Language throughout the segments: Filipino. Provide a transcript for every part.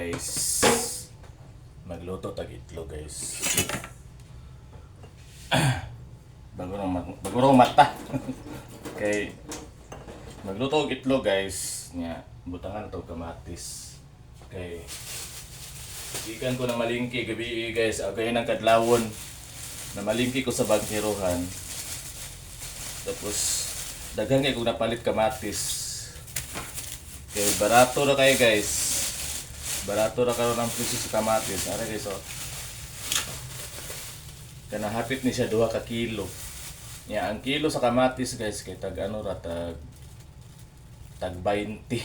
guys. Magluto tag itlog guys. bago na mat bago na mata. okay. Magluto og itlog guys. Nya butangan to kamatis. Okay. Ikan ko ng malingki gabi guys. Agay ng kadlawon. Na malingki ko sa bangkiruhan. Tapos daghan kay kung napalit kamatis. Okay, barato na kayo guys. Barato na karon ang presyo sa kamatis. Ara guys oh. Kanahapit ni siya duha ka kilo. Ya, ang kilo sa kamatis guys kay tag ano ra tag tag 20. 20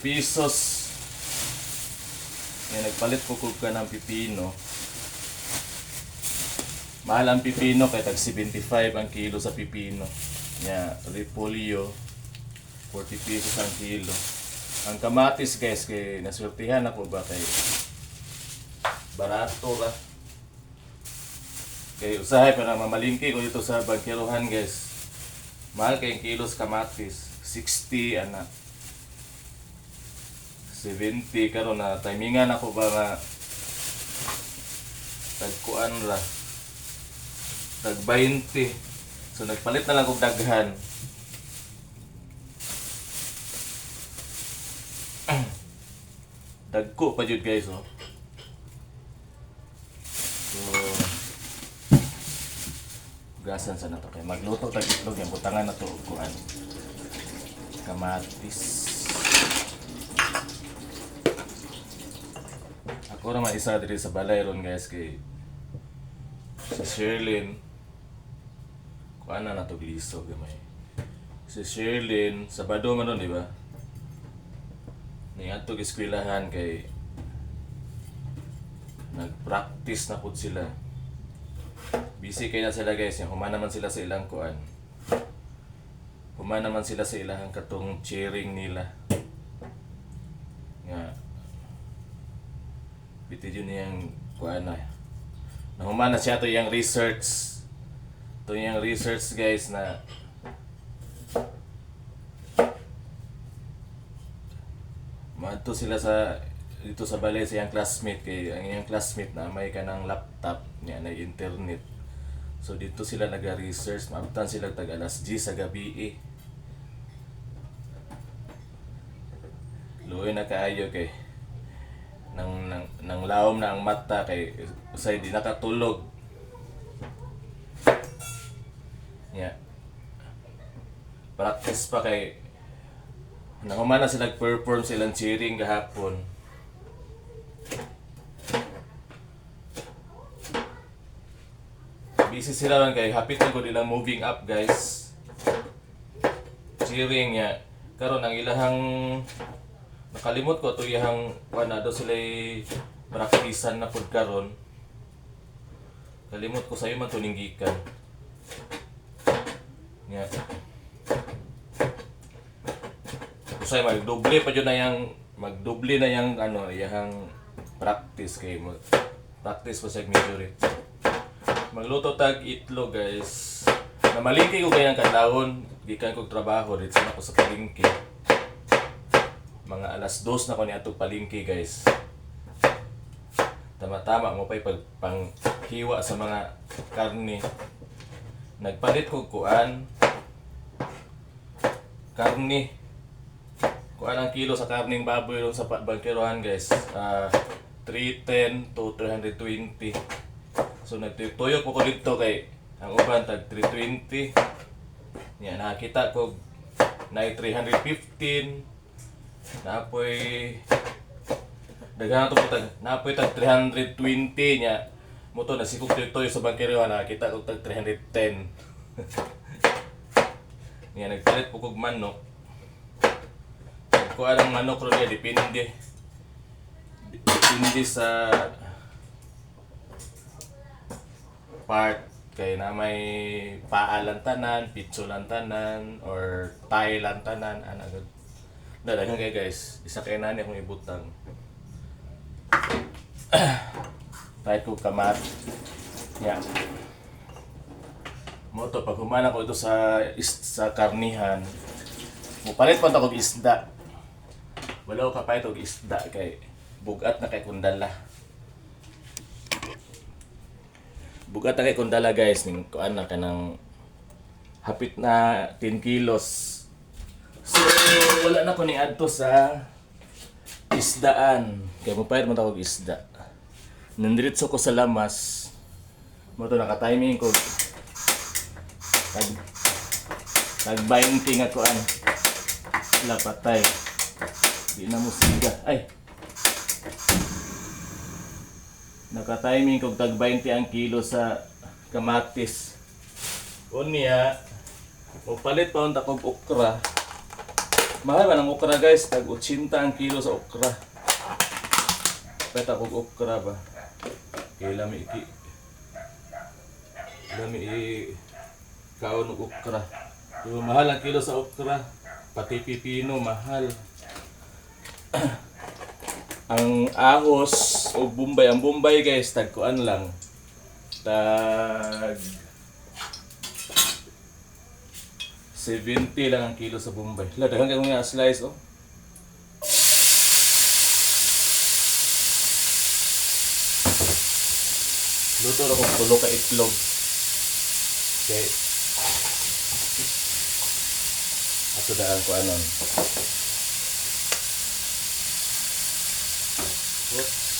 pesos. Yan, nagpalit ko kog ka ng pipino. Mahal ang pipino kay tag 75 ang kilo sa pipino. Ya, repolyo 40 pesos ang kilo. Ang kamatis guys, kay naswertihan ako ba kay barato ra. Kay usahay pa na mamalingki ko dito sa bangkiruhan guys. Mahal kay kilos kamatis. 60 ana. 70 karon na timingan ako ba nga tagkuan ra. Tag 20. So nagpalit na lang kog daghan. Dagko pa jud guys oh. So gasan sa nato kay magluto tag itlog yung butangan na to kuan. Kamatis. Ako ra isa diri sa balay ron guys kay si Sherlyn kuan na nato gliso gamay. Si Sherlyn Sabado man nun, di ba? Niadtog eskwelahan kay nag-practice na pud sila. Busy kay na sila guys, yung humana man sila sa ilang kuan. Humana man sila sa ilang katong cheering nila. Nga Biti yun yung kuan na. Nahumana siya to yung research. To yung research guys na Maadto sila sa dito sa balay sa iyang classmate kay ang iyang classmate na may kanang laptop niya na internet. So dito sila naga-research, maabtan sila tag alas 10 sa gabi eh. Luoy na kaayo kay nang nang, nang lawom na ang mata kay usay di nakatulog. Yeah. Practice pa kay Nanguman na sila nag-perform silang cheering gahapon. Busy sila lang kay hapit na ko nila moving up guys. Cheering ya. Karon ang ilahang nakalimot ko to ihang wala sila praktisan na pud karon. Kalimot ko sa iyo man to ninggikan. Yeah. Usay magdoble pa jud na yang magdoble na yang ano yang practice kay mo practice pa sa majority. Magluto tag itlog guys. Na malingki ko kayang kadlawon, gikan kog trabaho dito na ako sa palingki. Mga alas dos na ko ni atong palingki guys. Tama-tama mo pa'y pag panghiwa sa mga karne. Nagpalit ko kuan. Karne kuan ang kilo sa karning baboy ron sa bangkirohan guys. Ah 310 to 320. So nagtuyok po ko dito kay ang uban tag 320. Yan nakita ko na 315. Napoy daghan to tag napoy tag 320 nya. Moto na sikog dito sa bangkirohan nakita ko tag 310. Yan nagpalit po kog manok. Kung anong manok ro niya, depende. Depende sa part kay na may paalan tanan, pitso lang tanan, or thigh lang tanan, ano gud. Kay guys, isa kay nani akong ibutang. Kahit ko kamat. Yeah. Mo to pag humana ko ito sa sa karnihan. Mupalit pa ta kog isda. Wala ko kapay og isda kay bugat na kay kundala. Bugat na kay kundala guys, ning kuan na kanang hapit na 10 kilos. So wala na ko ni adto sa isdaan. Kaya mo payat mo tawag isda. Nandiritso ko sa lamas. Mo to naka-timing ko. Tag tag 20 nga kuan. Wala patay. Di na mo siga. Ay. Naka-timing kog tag 20 ang kilo sa kamatis. Unya, mo palit pa unta kog okra. Mahal man ang okra guys, tag 80 ang kilo sa okra. Peta kog okra ba. Kay lami iki. Lami i kaon og okra. Pero mahal ang kilo sa okra. Pati pipino mahal. ang ahos o Bombay, ang Bombay guys, tagkuan lang. Tag 70 lang ang kilo sa Bombay. La, daghang kay mga slice oh. Luto na kong tulo ka itlog. Okay. Ato daan ko anon. Oops.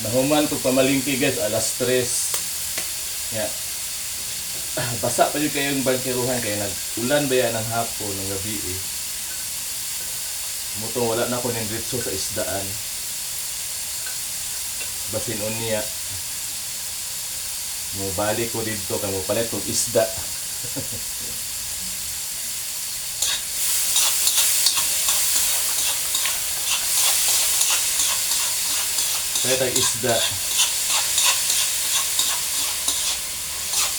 Nahuman ko pamalingki guys, alas 3. Ya. Basa pa yun kayong bangkiruhan kaya nag-ulan ba yan ng hapon, ng gabi eh. Mutong wala na ako ng diretso sa isdaan. Basin unya. Mo balik ko dito kay mo palit kog isda. Kaya tayo isda.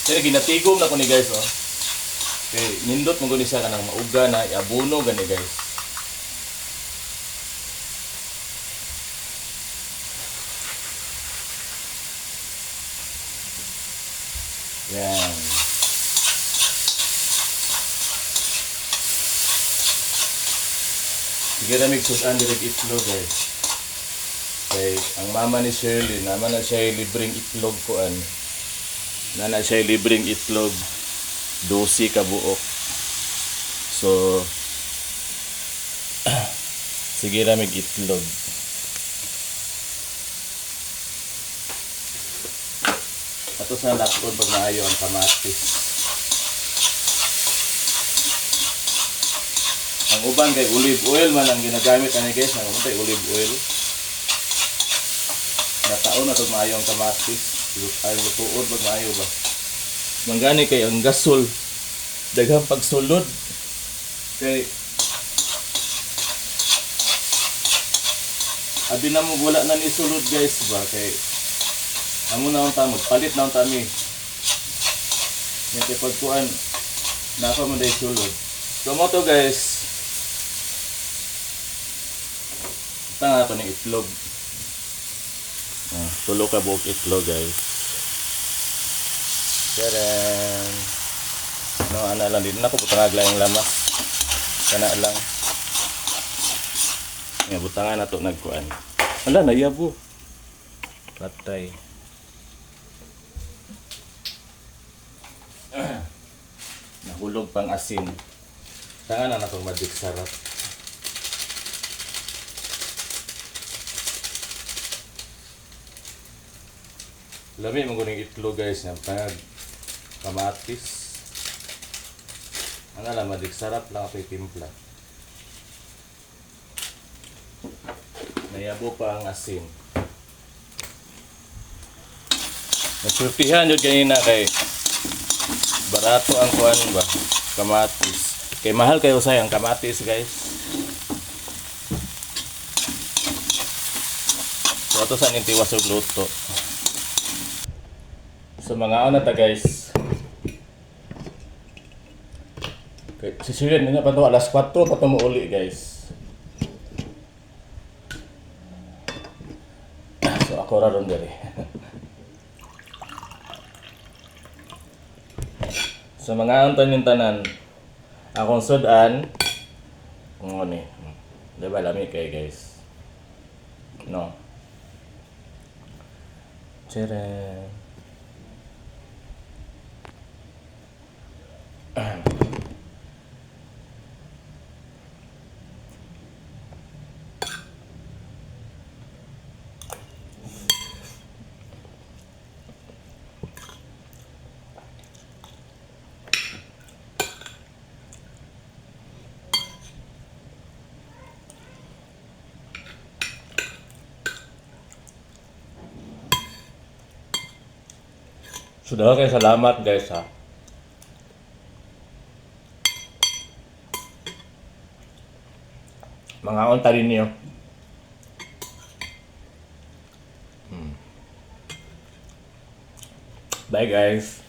Kaya ginatigom na ko ni guys oh. Kaya nindot mo gani siya kanang mauga na iabuno gani guys. Yan. Sige na migsusan direct itlog guys. Kay ang mama ni Shirley, naman na siya libreng itlog ko an. Na na siya libreng itlog. Dosi ka buok. So sige na mig itlog. Ato sa lakod pag maayo ang kamatis. Ang uban kay olive oil man ang ginagamit ani guys, nang uban olive oil. Nataon na itong maayo ang kamatis. Ay, lutuon pag maayo ba? Manggani kay ang gasol. Daghang pagsulod. Kay Abi na mo wala na ni sulod guys ba kay amo na ang tamo palit na ang tami. Yan kay pagkuan napa mo dai sulod. So mo to guys. Tanga to ng itlog. Ah, tulo ka buok itlog guys. Karen. No, ana lang dito na ko butang yung lamas. Kana lang. Nga butangan na to nagkuan. Ala na yabo. Patay. Nahulog pang asin. Tanga na na itong magic sarap. Lami mo kuning itlog guys nga pag kamatis. Ano lang magic sarap lang ako timpla. Nayabo pa ang asin. Nasultihan yun kanina kay barato ang kuan ba kamatis. Kay mahal kayo sa ang kamatis guys. So ato sa nintiwas og luto. Sa mga ana ta guys. Kay si Siren na pa to alas 4 pa mo uli guys. So ako ra ron diri. Sa mga anton yung tanan, Akong sudan. Kung ano eh. Di ba lami kay guys? No. Tcharan. Sudah kayo salamat guys ha. Mga onta rin niyo. Hmm. Bye guys.